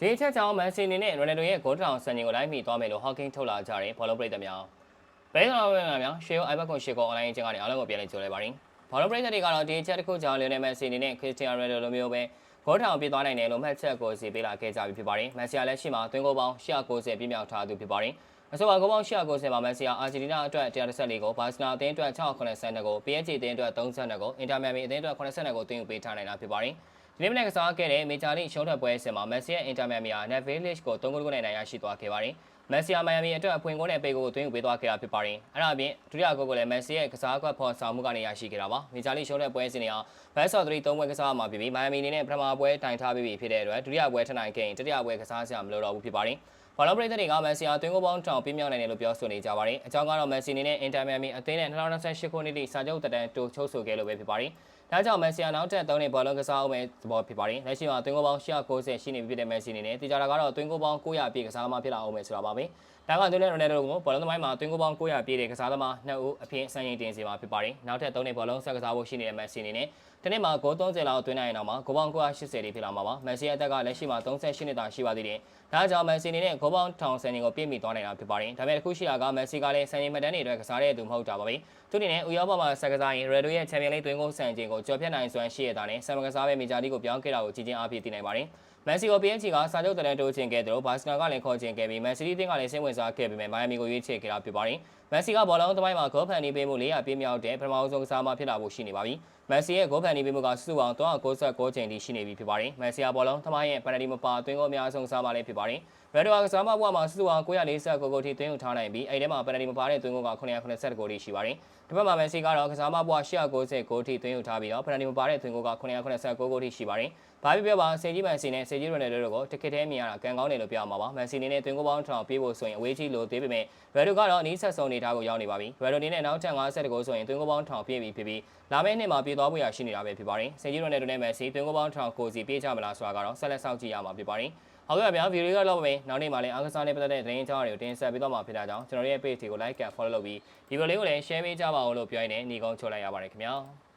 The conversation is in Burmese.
ဒီအချက်ကြောင့်မန်စီအနေနဲ့ရိုနယ်ဒိုရဲ့ဂိုးထောင်စံချိန်ကိုလိုက်မိသွားမယ်လို့ဟော့ကင်းထုတ်လာကြတဲ့ဘောလုံးပရိသတ်များပရိသတ်များများရှေးအိုင်ဘက်ကွန်ရှေကောအွန်လိုင်းချင်းကနေအားလုံးကိုပြန်လည်ကြိုလဲပါရင်းဘောလုံးပရိသတ်တွေကတော့ဒီအချက်တစ်ခုကြောင့်လီယိုနယ်မန်စီအနေနဲ့ခရစ္စတီယာနိုရိုနယ်ဒိုလိုမျိုးပဲဂိုးထောင်ပြသွားနိုင်တယ်လို့မှတ်ချက်ကိုစီပေးလာခဲ့ကြပြီဖြစ်ပါတယ်မန်စီယာလက်ရှိမှာသွင်းဂိုးပေါင်း190ပြည့်မြောက်ထားသူဖြစ်ပါတယ်အဆိုပါဂိုးပေါင်း190မှာမန်စီယာအာဂျင်တီးနားအတွက်114ကိုဘာစီနာအသင်းအတွက်680ကို PSG အသင်းအတွက်30ကိုအင်တာမီယာမီအသင်းအတွက်80ကိုတင်ယူပေးထားနိုင်တာဖြစ်ပါတယ် ဒီနေ့မနေ့ကစားခဲ့တဲ့မေဂျာလိရှုံးထွက်ပွဲစဉ်မှာမက်ဆီရဲ့အင်တာမီယာမီယာနက်ဗေးလစ်ကို3ဂိုးကိုနဲ့နိုင်ရရှိသွားခဲ့ပါတယ်။မက်ဆီယာမိုင်ယာမီအတွက်အဖွင့်ဂိုးနဲ့ပေဂိုကိုသွင်းယူပေးသွားခဲ့တာဖြစ်ပါတယ်။အဲ့ဒါအပြင်ဒုတိယဂိုးကိုလည်းမက်ဆီရဲ့ကစားကွက်ဖော်ဆောင်မှုကနေရရှိခဲ့တာပါ။မေဂျာလိရှုံးထွက်ပွဲစဉ်တွေကဘက်ဆော့3 3ပွဲကစားမှာဖြစ်ပြီးမိုင်ယာမီအနေနဲ့ပထမပွဲတိုင်ထားပြီးပြီဖြစ်တဲ့အတွက်ဒုတိယပွဲထနိုင်ခဲ့ရင်တတိယပွဲကစားစရာမလိုတော့ဘူးဖြစ်ပါတယ်။ ဘာလောပရိသတ်တွေကမက်ဆီယာသွင်းကိုပေါင်းတောင်ပြင်းမြောက်နိုင်တယ်လို့ပြောဆိုနေကြပါတယ်။အကြောင်းကတော့မက်ဆီအနေနဲ့အင်တာမီယာမီအသင်းနဲ့2028ခုနှစ်ထိစာချုပ်တက်တန်းတိုးချုပ်ဆိုခဲ့လို့ပဲဖြစ်ပါတယ်။ဒါကြောင့်မက်ဆီယာနောက်ထပ်3နှစ်ဘောလုံးကစားအောင်မဲ့သဘောဖြစ်ပါတယ်။လက်ရှိမှာသွင်းကိုပေါင်း190ရှိနေပြီဖြစ်တဲ့မက်ဆီအနေနဲ့တေချာတာကတော့သွင်းကိုပေါင်း900ပြည့်ကစားသမားဖြစ်လာအောင်မဲ့ဆိုတာပါပဲ။ဒါကသွင်းတဲ့ရိုနယ်ဒိုကိုဘောလုံးသမိုင်းမှာသွင်းကိုပေါင်း900ပြည့်တဲ့ကစားသမား2ဦးအဖြစ်စံချိန်တင်စီမှာဖြစ်ပါတယ်။နောက်ထပ်3နှစ်ဘောလုံးဆက်ကစားဖို့ရှိနေတဲ့မက်ဆီအနေနဲ့ဒီနေ့မှာဂိုး30လောက်သွင်းနိုင်ရင်တော့မှာဂိုးပေါင်း980တိဖြစ်လာမှာပါ။မက်ဆီရဲ့အသက်ကလက်ရှိမှာ38နှစ်သာရှိပါသေးတယ်။ဒါကြောင့်မက်ဆီအနေနဲ့ဂိုးပေါင်း1000စံချိန်ကိုပြည့်မီသွားနိုင်တာဖြစ်ပါတယ်။ဒါပေမဲ့တစ်ခုရှိတာကမက်ဆီကလည်းစံချိန်မှတ်တမ်းတွေအတွက်ကစားတဲ့သူမဟုတ်တာပါပဲ။သူအနေနဲ့ဥရောပမှာဆက်ကစားရင်ရယ်ဒိုရဲ့ချန်ပီယံလိသွင်းကိုစံချိန်ကိုကျော်ဖြတ်နိုင်စွမ်းရှိရတာနဲ့ဆမ်မကစားပဲမေဂျာလိကိုပြောင်းခဲ့တာကိုကြည်ချင်းအားဖြင့်သိနိုင်ပါတယ်။မန်စီကို PSG ကစာချုပ်တရန်တိုးချင်ခဲ့တယ်လို့ဘာစီနာကလည်းခေါ်ချင်ခဲ့ပြီးမန်စီးတီးတင်းကလည်းစိတ်ဝင်စားခဲ့ပေမဲ့မိုင်ယာမီကိုရွေးချယ်ခဲ့တာဖြစ်ပါတယ်။မန်စီကဘောလုံးသမိုင်းမှာဂိုးဖန်နေပေးမှု400ပြည့်မြောက်တဲ့ပထမဆုံးကစားမှဖြစ်လာဖို့ရှိနေပါပြီ။မန်စီရဲ့ဂိုးဖန်နေပေးမှုကစုစုပေါင်း396ချိန်ထိရှိနေပြီဖြစ်ပါတယ်။မန်စီကဘောလုံးသမိုင်းရဲ့ပန်နယ်တီမပါအသွင်းကိုအများဆုံးစားမှလည်းဖြစ်ပါတယ်။ရယ်ဒိုကစားမဘွားမှာစုစုပေါင်း949ဂိုးထိသွင်းယူထားနိုင်ပြီးအဲ့ဒီမှာပန်နယ်တီမပါတဲ့သွင်းဂိုးက980ဂိုးထိရှိပါတယ်။ဒီဘက်မှာမန်စီကတော့ကစားမဘွား190ဂိုးထိသွင်းယူထားပြီးတော့ပန်နယ်တီမပါတဲ့သွင်းဂိုးက989ဂိုးထိရှိပါတယ်။ဘာဖြစ်ဖြစ်ပါစေကြီးမန်စီနဲ့စေကြီးရိုနယ်ဒိုတို့ကိုတကက်တည်းမြင်ရတာကံကောင်းတယ်လို့ပြောရမှာပါ။မန်စီအနေနဲ့သွင်းဂိုးပေါင်းထောင်ပြေးဖို့ဆိုရင်အဝေးကြီးလိုသေးပေမဲ့ရယ်ဒိုကတော့အနည်းဆက်ဆုံးနေတာကိုရောက်နေပါပြီ။ရယ်ဒိုအနေနဲ့နောက်ထပ်50ဂိုးဆိုရင်သွင်းဂိုးပေါင်းထောင်ပြေးပြီးဖြစ်ပြီးလာမယ့်နှစ်မှာပြေးသွားဖို့ရရှိနေတာပဲဖြစ်ပါတယ်။စေကြီးရိုနယ်ဒိုနဲ့မန်စီသွင်းဂိုးပေါင်းထောင်ကိုစီပြေးကြမလားဆိုတာကတော့ဆက်လက်စောင့်ကြည့်ရမှာဖြစ်ပါတယ်။ဟုတ်ကဲ့ဗျာဗီဒီယိုကတော့ပဲနောက်နေ့မှလည်းအားကစားနဲ့ပတ်သက်တဲ့သတင်းအကြောင်းတွေကိုတင်ဆက်ပေးတော့မှာဖြစ်တာကြောင့်ကျွန်တော်ရဲ့ page ကို like and follow လုပ်ပြီးဒီဗီဒီယိုလေးကိုလည်း share ပေးကြပါဦးလို့ပြောရင်းနဲ့ညီကုန်းချိုလိုက်ရပါတယ်ခင်ဗျာ။